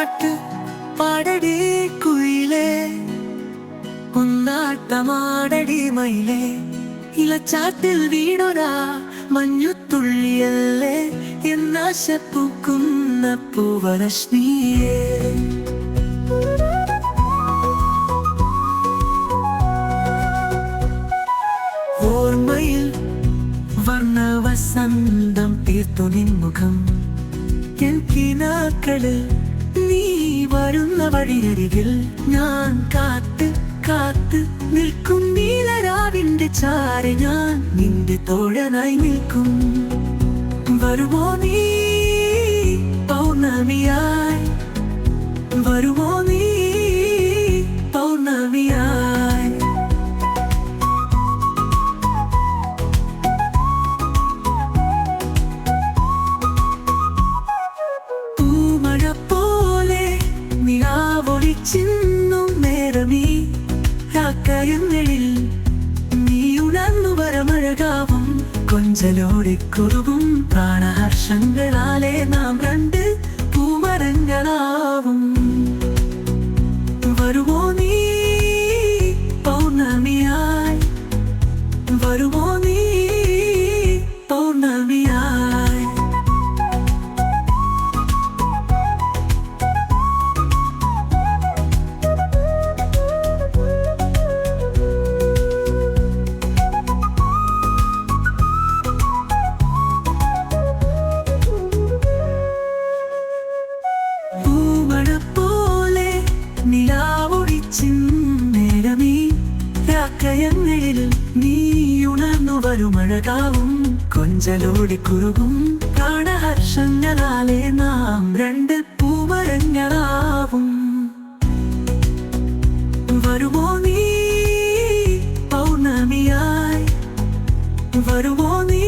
പാട്ട് പാടടി കുയിലേ. ഒന്നാട്ടമാടടി മയിലേ. ഇലച്ചാട്ടിൽ വീണൊരാ മഞ്ഞുത്തുള്ളിയല്ലേ. എന്നാശപ്പൂക്കുന്ന പൂവരശ്മിയേ ഓർമ്മയിൽ വർണവസന്തം തീർത്തു നിൻമുഖം. എൻ കിനാക്കളിൽ വരുന്ന വഴിയരികിൽ ഞാൻ കാത്ത് കാത്ത് നിൽക്കും നീലരാവിന്റെ ചാര ഞാൻ നിന്റെ തോഴനായി നിൽക്കും. വരുമോ നീ പൗർണമിയായി? വരുമോ നീ നിലാവൊളിച്ചിന്നും നേരമീ രാക്കയങ്ങളിൽ നീ ഉണർന്നു വരമഴകാവും കൊഞ്ചലോടെ കുറുവും പ്രാണഹർഷങ്ങളാലെ നാം രണ്ട് പൂമരങ്ങളാവും വരുമഴകാവും. കൊഞ്ചലോടി കുറുകും. പ്രാണഹർഷങ്ങളാലെ നാം രണ്ട് പൂമരങ്ങളാവും. വരുമോ നീ? പൗർണമിയായി. വരുമോ നീ?